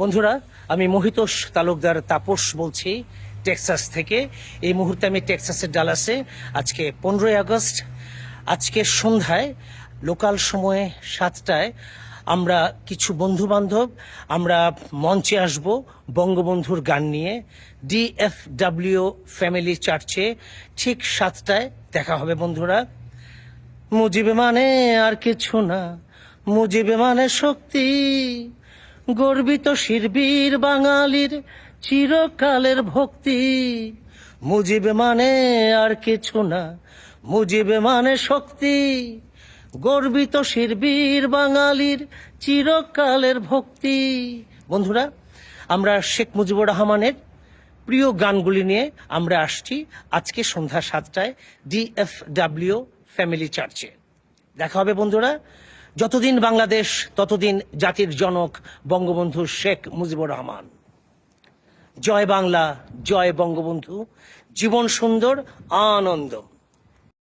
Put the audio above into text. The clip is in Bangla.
বন্ধুরা, আমি মহিতোষ তালুকদার তাপস বলছি টেক্সাস থেকে। এই মুহূর্তে আমি টেক্সাসের ডালাসে। আজকে পনেরোই আগস্ট, আজকে সন্ধ্যায়, লোকাল সময়ে সাতটায় আমরা কিছু বন্ধু বান্ধব আমরা মঞ্চে আসব বঙ্গবন্ধুর গান নিয়ে। ডিএফডব্লিউ ফ্যামিলি চার্চে ঠিক সাতটায় দেখা হবে বন্ধুরা। মুজিবে মানে আর কিছু না, মুজিবে মানে শক্তি। গর্বিত শিরবীর বাঙালির চিরকালের ভক্তি। মুজিবে মানে আর কিছু না, মুজিবে মানে শক্তি। গর্বিত শিরবীর বাঙালির চিরকালের ভক্তি। বন্ধুরা, আমরা শেখ মুজিবুর রহমানের প্রিয় গানগুলি নিয়ে আমরা আসছি আজকে সন্ধ্যা সাতটায় ডিএফডব্লিউ ফ্যামিলি চার্চে। দেখা হবে বন্ধুরা। যতদিন বাংলাদেশ, ততদিন জাতির জনক বঙ্গবন্ধু শেখ মুজিবুর রহমান। জয় বাংলা, জয় বঙ্গবন্ধু। জীবন সুন্দর, আনন্দ।